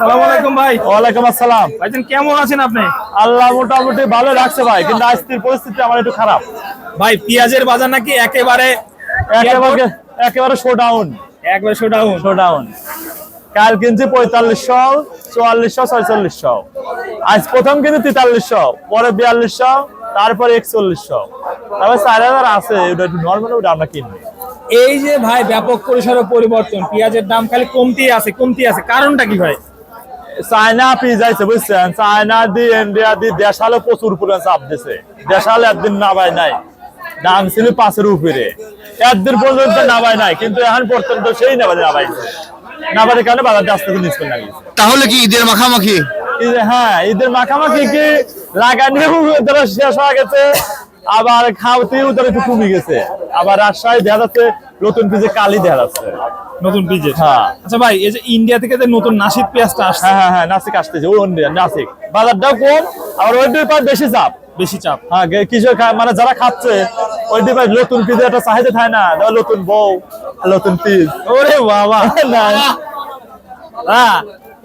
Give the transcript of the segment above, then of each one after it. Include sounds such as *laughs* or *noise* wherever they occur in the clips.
সালাম আলাইকুম ভাই। ওয়ালাইকুম আসসালাম। ভাইজান কেমন আছেন আপনি? আল্লাহ মোটামুটি ভালো রাখছে ভাই কিন্তু আজকের পরিস্থিতি আমার একটু খারাপ। ভাই পেঁয়াজের বাজার নাকি একেবারে একেবারে একেবারে শো ডাউন একবারে শোডাউন শো ডাউন কাল কিনছি পঁয়তাল্লিশশো চুয়াল্লিশশো ছয়চল্লিশশো। আজ প্রথম কিন্তু তেতাল্লিশশো পরে বিয়াল্লিশশো তারপরে একচল্লিশশো। তারপরে চার হাজার আছে ওটা একটু নর্মাল ওটা আমরা কিনবো। এই যে ভাই ব্যাপক পরিসরে পরিবর্তন পেঁয়াজের দাম খালি কমতি আছে কমতি আছে। কারণটা কি ভাই? চায়না পিস বুঝছেন? চায়না দি ইন্ডিয়া দি দেশালে প্রচুর পরিমাণ চাপ দিছে। দেশালে একদিন নামাই নাই। দাম ছিল পাঁচের উপরে। একদিন পর্যন্ত নামাই নাই কিন্তু এখন পর্যন্ত সেই নামাই নামাইছে নামাদের কারণে বাজারটা আস্তে লাগিয়েছে তাহলে কি ঈদের মাখামাখি? হ্যাঁ ঈদের মাখামাখি কি লাগানিও ধরো শেষ হয়ে গেছে আবার খাওয়াতেও ধরো একটু কমে গেছে। আবার রাজশাহী দেখা যাচ্ছে নতুন পিজে কালি দেখা যাচ্ছে। নতুন বীজের হ্যাঁ। আচ্ছা ভাই এই যে ইন্ডিয়া থেকে যে নতুন নাসিক পেঁয়াজটা আসছে। হ্যাঁ হ্যাঁ হ্যাঁ নাসিক আসতেছে ওই ইন্ডিয়া নাসিক। বাজারটাও কম আবার ওই দুই পাঁচ বেশি চাপ। বেশি চাপ। হ্যাঁ কৃষক মানে যারা খাচ্ছে ওই দিকে নতুন পিজে একটা চাহিদা থাকে না নতুন বউ নতুন পিস ওরে বাবা। *laughs* না। হ্যাঁ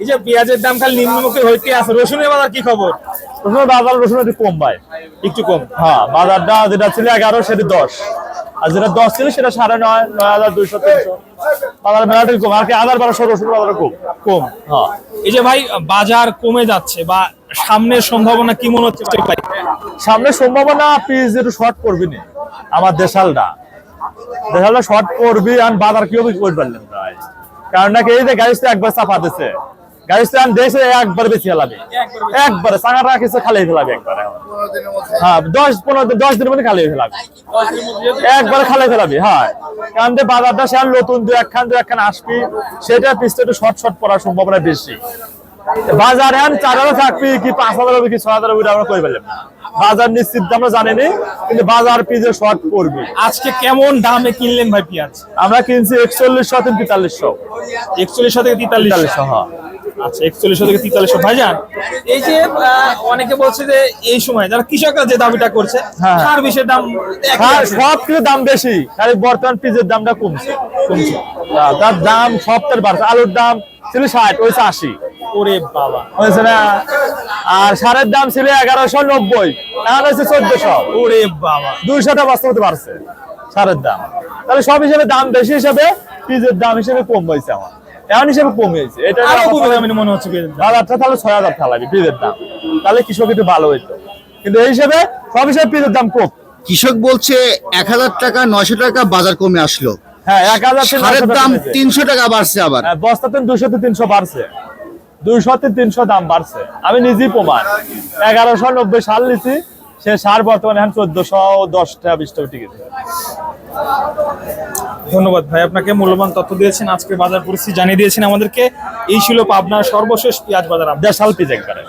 এই যে পেঁয়াজের দাম খালি নিম্নমুখী হইতে আছে রসুনের বাজার কি খবর? রসুনের বাজার রসুন একটু কম ভাই। একটু কম। হ্যাঁ বাজারটা যেটা ছিল এগারো সেটা দশ। আর যেটা দশ ছিল সেটা সাড়ে নয় নয় হাজার দুইশো তিনশো। বাজার মেলাটা কম আর কি হাজার বারোশো রসুন বাজার কম? কম। হ্যাঁ। এই যে ভাই বাজার কমে যাচ্ছে বা সামনের সম্ভাবনা কি মনে হচ্ছে ভাই? সামনে সম্ভাবনা পিস একটু শর্ট করবি না। আমার দেশালটা। দেশালটা শর্ট করবি আর বাজার কি হবে ভাই? কারণ নাকি এই যে গাড়ি একবার চাপা দিছে। একবার বেশি একবারে ফেলাবে হ্যাঁ দশ পনেরো দশ দিনের মধ্যে খালি ফেলাবে। একবারে ফেলাবি হ্যাঁ। কারণ যে বাজারটা সে আর নতুন দু একখান দু একখান আসবি সেটা একটু শর্ট শর্ট পড়ার সম্ভাবনা বেশি। বাজার এখন চার হাজার থাকবি কি পাঁচ হাজার হবে কি ছয় হাজার হবে আমরা করে ফেললাম বাজার নিশ্চিত আমরা জানিনি কিন্তু বাজার পিজে শর্ট করবি আজকে কেমন দামে কিনলেন ভাই পেঁয়াজ? আমরা কিনছি একচল্লিশশো তিন তেতাল্লিশশো একচল্লিশশো থেকে তেতাল্লিশ তেতাল্লিশশো হ্যাঁ। আচ্ছা একচল্লিশশো থেকে তেতাল্লিশশো। ভাইজান এই যে অনেকে বলছে যে এই সময় যারা কৃষকরা যে দাবিটা করছে হ্যাঁ। সার বিষের দাম হ্যাঁ, সব দাম বেশি খালি বর্তমান পিজের দামটা কমছে কমছে। তার দাম সবটার বাড়ছে আলুর দাম ছিল ষাট আশি। ওরে বাবা। হয়েছে না? আর সারের দাম ছিল এগারোশো নব্বই এখন হচ্ছে চোদ্দশো। ওরে বাবা। দুইশোটা বস্তা হতে পারছে সারের দাম। তাহলে সব হিসেবে দাম বেশি হিসেবে পিজের দাম হিসেবে কম হয়েছে আমার। এমন হিসেবে কম হয়েছে। এটা আরও কমে যাবে মনে হচ্ছে দাম। বাজারটা তাহলে ছয় হাজার থালাবি দাম। তাহলে কৃষক একটু ভালো হইতো। কিন্তু এই হিসেবে সব হিসেবে পিজের দাম কম। কৃষক বলছে এক হাজার টাকা নয়শো টাকা বাজার কমে আসলো। হ্যাঁ এক হাজার সারের দাম তিনশো টাকা বাড়ছে আবার। হ্যাঁ, বস্তাতে দুশো তিনশো বাড়ছে। দুইশো তিনশো দাম বাড়ছে। আমি নিজেই প্রমাণ। এগারোশো নব্বই সাল নিছি সে সার বর্তমানে এখন চোদ্দশো দশটা বিশটা গেছে ধন্যবাদ ভাই, আপনাকে মূল্যবান তথ্য দিয়েছেন আজকে বাজার পরিস্থিতি জানিয়ে দিয়েছেন আমাদেরকে। এই ছিল পাবনার সর্বশেষ পেঁয়াজ বাজার সাল পিজ একবারে